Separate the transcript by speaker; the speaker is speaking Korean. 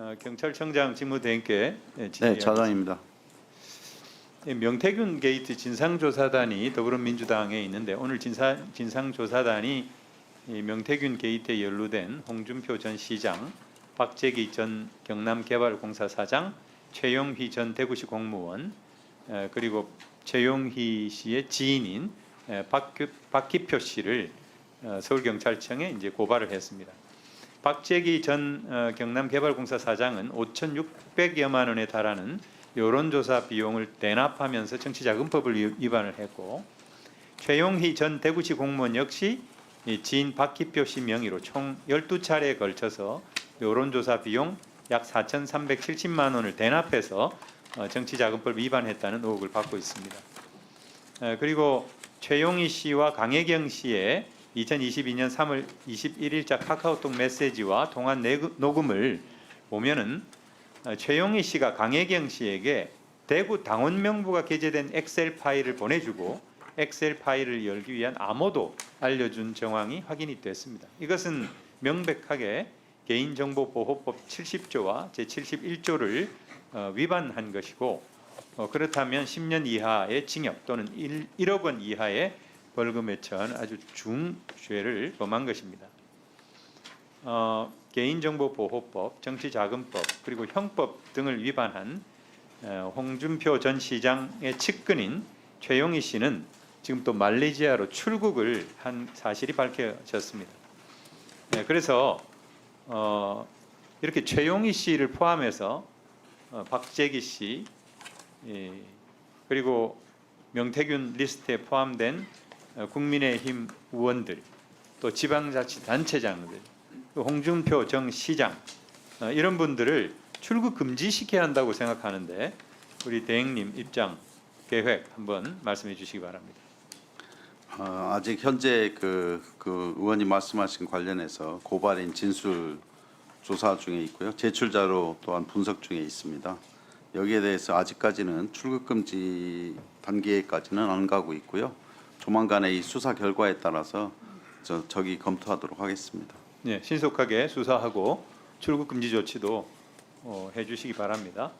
Speaker 1: 어, 경찰청장 직무대행께 예,
Speaker 2: 네. 차장입니다.
Speaker 1: 예, 명태균 게이트 진상조사단이 더불어민주당에 있는데 오늘 진사, 진상조사단이 이 명태균 게이트에 연루된 홍준표 전 시장, 박재기 전 경남개발공사 사장, 최용희 전 대구시 공무원, 에, 그리고 최용희 씨의 지인인 에, 박규, 박기표 씨를 어, 서울경찰청에 이제 고발을 했습니다. 박재기 전 어, 경남개발공사 사장은 5,600여만 원에 달하는 여론조사 비용을 대납하면서 정치자금법을 위- 위반을 했고 최용희 전 대구시 공무원 역시 이 지인 박기표 씨 명의로 총 12차례에 걸쳐서 여론조사 비용 약 4,370만 원을 대납해서 어, 정치자금법 위반했다는 의혹을 받고 있습니다. 에, 그리고 최용희 씨와 강혜경 씨의 2022년 3월 21일자 카카오톡 메시지와 내그- 녹음을 보면은 어, 최용희 씨가 강혜경 씨에게 대구 당원 명부가 게재된 엑셀 파일을 보내주고 엑셀 파일을 열기 위한 암호도 알려준 정황이 확인이 됐습니다. 이것은 명백하게 개인정보보호법 70조와 제71조를 어, 위반한 것이고 어, 그렇다면 10년 이하의 징역 또는 1, 1억 원 이하의 벌금에 처한 아주 중죄를 범한 것입니다. 어, 개인정보보호법, 정치자금법 그리고 형법 등을 위반한 어, 홍준표 전 시장의 측근인 최용희 씨는 지금 또 말레이시아로 출국을 한 사실이 밝혀졌습니다. 네, 그래서 어, 이렇게 최용희 씨를 포함해서 어, 박재기 씨 예, 그리고 명태균 리스트에 포함된 어, 국민의힘 의원들 또 지방자치단체장들 또 홍준표 정 시장 어, 이런 분들을 출국 금지시켜야 한다고 생각하는데 우리 대행님 입장 계획 한번 말씀해 주시기 바랍니다.
Speaker 2: 어, 아직 현재 그, 그 의원님 말씀하신 관련해서 고발인 진술 조사 중에 있고요. 제출 자료 또한 분석 중에 있습니다. 여기에 대해서 아직까지는 출국 금지 단계까지는 안 가고 있고요. 조만간에 이 수사 결과에 따라서 저 저기 검토하도록 하겠습니다.
Speaker 1: 네, 신속하게 수사하고 출국 금지 조치도 어, 해주시기 바랍니다.